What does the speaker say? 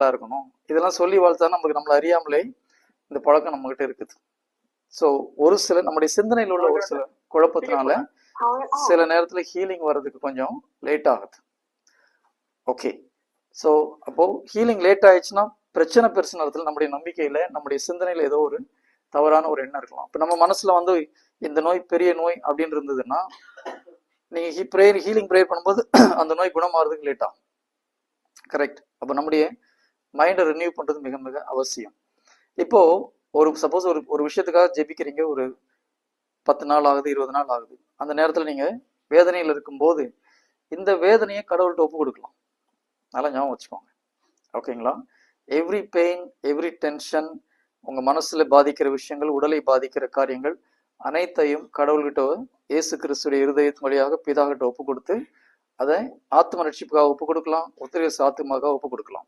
நல்லா இருக்கணும். இதெல்லாம் சொல்லி வாழ்த்தா நமக்கு நம்மள அறியாமலே இந்த பழக்கம் நம்மகிட்ட இருக்குது. ஸோ ஒரு சில நம்முடைய சிந்தனையில் உள்ள ஒரு சில குழப்பத்தினால சில நேரத்துல ஹீலிங் வர்றதுக்கு கொஞ்சம் லேட் ஆகுது. ஓகே ஸோ அப்போ ஹீலிங் லேட் ஆயிடுச்சுன்னா பிரச்சனை பெருசு நேரத்தில் நம்முடைய நம்பிக்கையில நம்முடைய சிந்தனையில ஏதோ ஒரு தவறான ஒரு எண்ணம் இருக்கலாம். இப்போ நம்ம மனசுல வந்து இந்த நோய் பெரிய நோய் அப்படின்னு இருந்ததுன்னா நீங்க ப்ரேயர் ஹீலிங் ப்ரேயர் பண்ணும்போது அந்த நோய் குணமாறதுக்கு லேட் ஆகும். கரெக்ட் அப்போ நம்முடைய மைண்டை ரினியூ பண்ணுறது மிக மிக அவசியம். இப்போது ஒரு சப்போஸ் ஒரு ஒரு விஷயத்துக்காக ஜெபிக்கிறீங்க ஒரு பத்து நாள் ஆகுது இருபது நாள் ஆகுது. அந்த நேரத்தில் நீங்கள் வேதனையில் இருக்கும்போது இந்த வேதனையை கடவுள்கிட்ட ஒப்பு கொடுக்கலாம். நல்லா ஞாபகம் வச்சுக்கோங்க. ஓகேங்களா? எவ்ரி பெயின் எவ்ரி டென்ஷன் உங்கள் மனசில் பாதிக்கிற விஷயங்கள் உடலை பாதிக்கிற காரியங்கள் அனைத்தையும் கடவுள்கிட்ட இயேசு கிறிஸ்துடைய இருதயத்தின் வழியாக பிதாகிட்ட ஒப்பு கொடுத்து அதை ஆத்ம ரட்சிப்புக்காக ஒப்பு கொடுக்கலாம் உத்திரேச ஆத்மாக்காக ஒப்பு கொடுக்கலாம்.